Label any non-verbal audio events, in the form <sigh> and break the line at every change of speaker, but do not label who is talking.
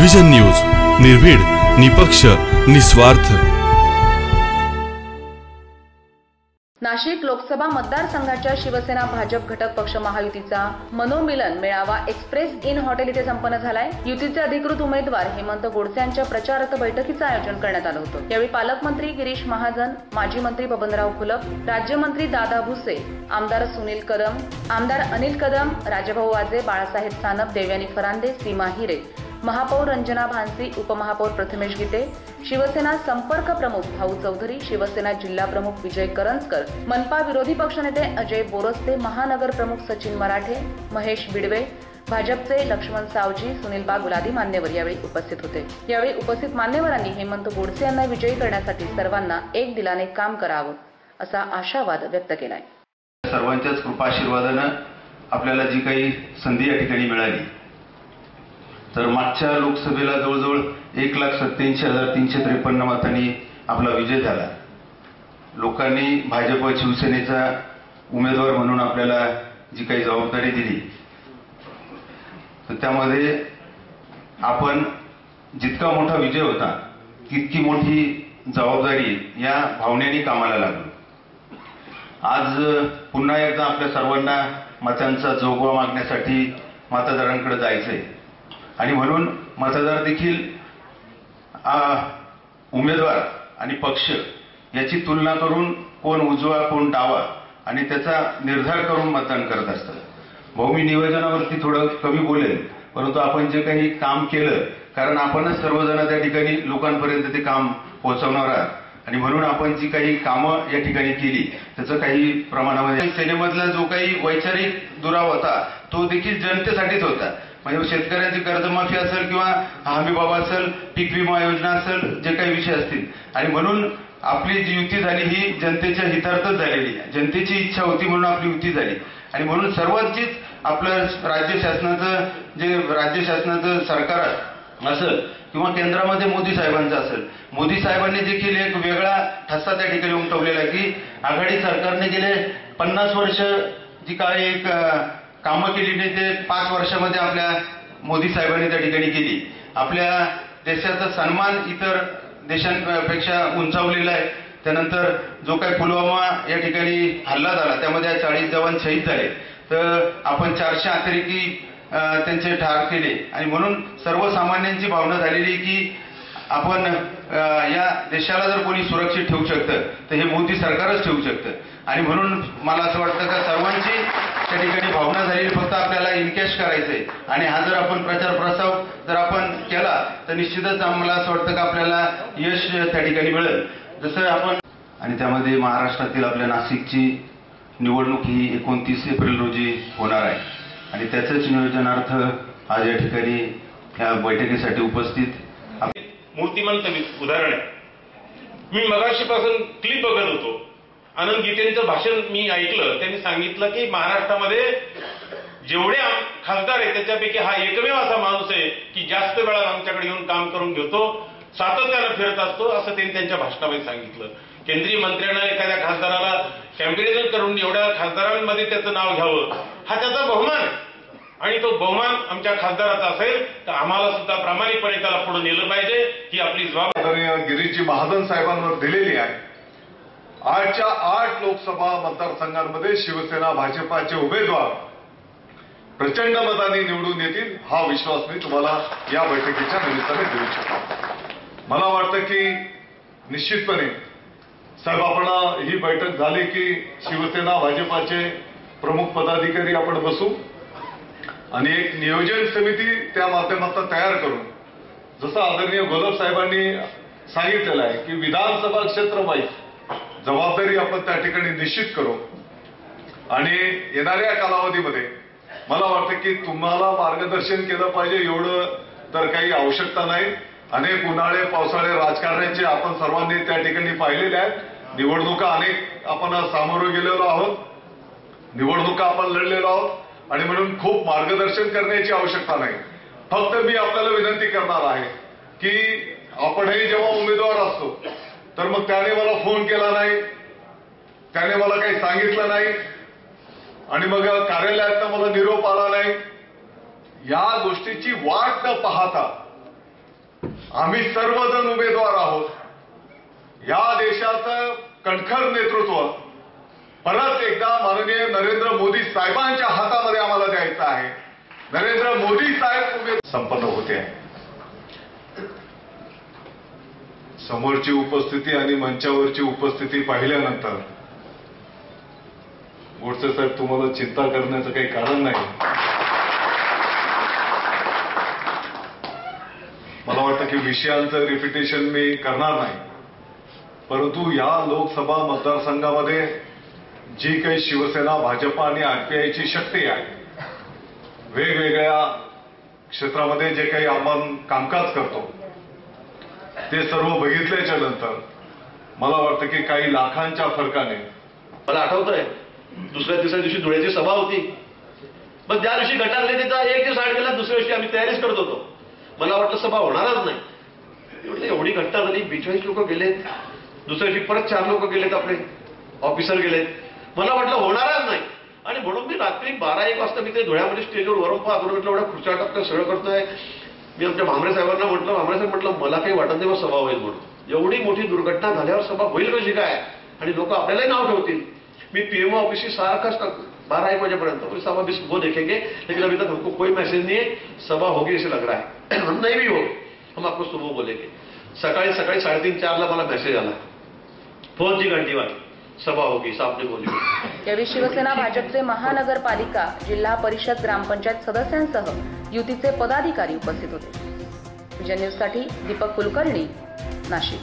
Vision news निर्भीड निपक्ष निस्वार्थ
नाशिक लोकसभा मतदारसंघाच्या शिवसेना भाजप घटक पक्ष महायुतीचा मनोमिलन मेळावा एक्सप्रेस इन हॉटेल इथे संपन्न झालाय. युतीचे अधिकृत उमेदवार हेमंत गोडसे यांच्या प्रचारार्थ बैठकीचं आयोजन करण्यात आलं होतं. यावेळी पालकमंत्री गिरीश महाजन माजी मंत्री बबनराव खुलप राज्यमंत्री दादा भुसे आमदार सुनील कदम आमदार अनिल कदम राजभाऊ वाजे बाळासाहेब सानप देवयानी फरांदे सीमा हिरे महापौर रंजना भानसी उपमहापौर प्रथमेश गीते शिवसेना संपर्क प्रमुख भाऊ चौधरी शिवसेना जिल्हा प्रमुख विजय करंजकर मनपा विरोधी पक्षनेते अजय बोरस्ते महानगर प्रमुख सचिन मराठे महेश बिडवे भाजपचे लक्ष्मण सावजी सुनील बागुल आदी मान्यवर यावेळी उपस्थित होते. यावेळी उपस्थित मान्यवरांनी हेमंत गोडसे यांना विजयी करण्यासाठी सर्वांना एक दिलाने काम करावं असा आशावाद व्यक्त केलाय.
सर्वांच्याच कृपाशीर्वादानं आपल्याला जी काही संधी या ठिकाणी मिळाली तर मागच्या लोकसभेला जवळजवळ एक लाख सत्त्याऐंशी हजार तीनशे त्रेपन्न मतांनी आपला विजय झाला. लोकांनी भाजप शिवसेनेचा उमेदवार म्हणून आपल्याला जी काही जबाबदारी दिली तर त्यामध्ये आपण जितका मोठा विजय होता तितकी मोठी जबाबदारी या भावनेने कामाला लागलो. आज पुन्हा एकदा आपल्या सर्वांना मतांचा जोगवा मागण्यासाठी मतदारांकडे जायचंय. आणि म्हणून मतदार देखील आ, उमेदवार आणि पक्ष याची तुलना करून कोण उजवा कोण डावा आणि त्याचा निर्धार करून मतदान करत असतात. भाऊ मी नियोजनावरती थोडं कमी बोलेन परंतु आपण जे काही काम केलं कारण आपणच सर्वजण त्या ठिकाणी लोकांपर्यंत ते काम पोहोचवणार आहात. आणि म्हणून आपण जी काही कामं या ठिकाणी केली त्याचं काही प्रमाणामध्ये सेनेमधला जो काही वैचारिक दुराव होता तो देखील जनतेसाठीच होता. म्हणजे शेतकऱ्यांची कर्जमाफी असेल किंवा हमी बाबा असेल पीक विमा योजना असेल जे काही विषय असतील. आणि म्हणून आपली जी युती झाली ही जनतेच्या हितार्थच झालेली आहे. जनतेची इच्छा होती म्हणून आपली युती झाली. आणि म्हणून सर्वांचीच आपलं राज्य शासनाचं जे राज्य शासनाचं सरकार असेल किंवा केंद्रामध्ये मोदी साहेबांचं असेल. मोदी साहेबांनी देखील एक वेगळा ठसा त्या ठिकाणी उमटवलेला आहे की आघाडी सरकारने गेले पन्नास वर्ष जी काय एक कामं केली नाही ते पाच वर्षामध्ये आपल्या मोदी साहेबांनी त्या ठिकाणी केली. आपल्या देशाचा सन्मान इतर देशांपेक्षा उंचावलेला आहे. त्यानंतर जो काही पुलवामा या ठिकाणी हल्ला झाला त्यामध्ये चाळीस जवान शहीद झाले. तर आपण चारशे अतिरेकी त्यांचे ठार केले. आणि म्हणून सर्वसामान्यांची भावना झालेली आहे की आपण या देशाला जर कोणी सुरक्षित ठेवू शकतं तर हे मोदी सरकारच ठेवू शकतं. आणि म्हणून मला असं वाटतं का सर्वांची त्या ठिकाणी भावना झालेली फक्त आपल्याला इनकॅश करायचंय. आणि हा जर आपण प्रचार प्रसार जर आपण केला तर निश्चितच आम्हाला असं वाटतं का आपल्याला यश त्या ठिकाणी मिळेल. जसं आपण आणि त्यामध्ये महाराष्ट्रातील आपल्या नाशिकची निवडणूक ही एकोणतीस एप्रिल रोजी होणार आहे. आणि त्याचंच नियोजनार्थ आज या ठिकाणी या बैठकीसाठी उपस्थित
मूर्तिमंत उदाहरण आहे. मी मगाशीपासून क्लिप बघत होतो. आनंद गीतेंचं भाषण मी ऐकलं. त्यांनी सांगितलं की महाराष्ट्रामध्ये जेवढे खासदार आहेत त्याच्यापैकी हा एकमेव असा माणूस आहे की जास्त वेळा आमच्याकडे येऊन काम करून घेतो सातत्यानं फिरत असतो असं त्यांनी त्यांच्या भाषणामध्ये सांगितलं. केंद्रीय मंत्र्यांना एखाद्या खासदाराला कॅम्पेनिझम करून एवढ्या खासदारांमध्ये त्याचं नाव घ्यावं हा त्याचा बहुमान. आहे आणि तो बहुमान आमच्या खासदाराचा असेल तर आम्हाला सुद्धा प्रामाणिकपणे त्याला पुढे नेलं पाहिजे ही आपली जबाबदारी.
गिरीजी महाजन साहेबांवर दिलेली आहे. आजच्या आठ लोकसभा मतदारसंघांमध्ये शिवसेना भाजपाचे उमेदवार प्रचंड मताने निवडून येतील हा विश्वास मी तुम्हाला या बैठकीच्या निमित्ताने देऊ शकतो मला वाटतं की निश्चितपणे साहेब आपण ही बैठक झाली की शिवसेना भाजपाचे प्रमुख पदाधिकारी आपण बसू आणि एक नियोजन समिती त्या माध्यमातून तयार करू. जसं आदरणीय गोलब साहेबांनी सांगितलेलं आहे की विधानसभा क्षेत्र वाईज जबाबदारी आपण त्या ठिकाणी निश्चित करू. आणि येणाऱ्या कालावधीमध्ये मला वाटतं की तुम्हाला मार्गदर्शन केलं पाहिजे एवढं तर काही आवश्यकता नाही. अनेक उन्हाळे पावसाळे राजकारण्याचे आपण सर्वांनी त्या ठिकाणी पाहिलेले आहेत. निवडणुका अनेक आपण सामोरं गेलेलो आहोत. निवडणुका आपण लढलेलो आहोत. आणि म्हणून खूप मार्गदर्शन करण्याची आवश्यकता नाही. फक्त मी आपल्याला विनंती करणार आहे की आपणही जेव्हा उमेदवार असतो तर मग त्याने मला फोन केला नाही. त्याने मला काही सांगितलं नाही. आणि मग कार्यालयात मला निरोप आला नाही. या गोष्टीची वाट न पाहता आम्ही सर्वजण उमेदवार आहोत. या देशाचं कणखर नेतृत्व परत एकदा माननीय नरेंद्र मोदी साहेबांच्या हातामध्ये आम्हाला द्यायचं आहे. नरेंद्र मोदी साहेब उमेद संपन्न होते. आहे समोरची उपस्थिती आणि मंचावरची उपस्थिती पाहिल्यानंतर गोडसे साहेब तुम्हाला चिंता करण्याचं काही कारण नाही. मला वाटतं की विषयांचं रिपिटेशन मी करणार नाही. परंतु या लोकसभा मतदारसंघामध्ये जी काही शिवसेना भाजप आणि आरपीआयची शक्ती आहे वेगवेगळ्या क्षेत्रामध्ये जे काही आपण कामकाज करतो ते सर्व बघितल्याच्या नंतर मला वाटतं की काही लाखांच्या फरकाने
मला आठवतंय दुसऱ्या तिसऱ्या दिवशी धुळ्याची सभा होती. मग त्या दिवशी गटारले तिथं एक दिवस आड गेला दुसऱ्या दिवशी आम्ही तयारीच करत होतो. मला वाटलं सभा होणारच नाही. एवढी घटना झाली बेचाळीस लोक गेलेत. दुसऱ्या दिवशी परत चार लोक गेलेत आपले. ऑफिसर गेलेत. मला वाटलं होणारच नाही. आणि म्हणून मी रात्री बारा एक वाजता मी ते धुळ्यामध्ये स्टेजवर वरून पाहतो म्हटलं एवढ्या खुर्च्या टाकतं सगळं करतोय. मी आमच्या भामरे साहेबांना म्हटलं भामरे साहेब म्हटलं मला काही वाटत नाही बा सभा होईल म्हणून. एवढी मोठी दुर्घटना झाल्यावर सभा होईल कशी काय? आणि लोक आपल्यालाही नाव ठेवतील. मी पीएमओ ऑफिसशी सारखाच टाकतो बारा एक वाजेपर्यंत. बोले सभा भी वो हो, देखेंगे. लेकिन अभी तक हमको कोई मैसेज नहीं है. सभा होगी ऐसे लग रहा है. <clears throat> हम नहीं भी हो हम आपको सुबह बोलेंगे. सकाळी सकाळी साडेतीन चारला मला मेसेज आला. फोनची घंटी वाजली सभा होगी साहब बोली
यावेळी शिवसेना भाजपचे महानगरपालिका जिल्हा परिषद ग्रामपंचायत सदस्यांसह युतीचे पदाधिकारी उपस्थित होते. विजय न्यूजसाठी दीपक कुलकर्णी नाशिक.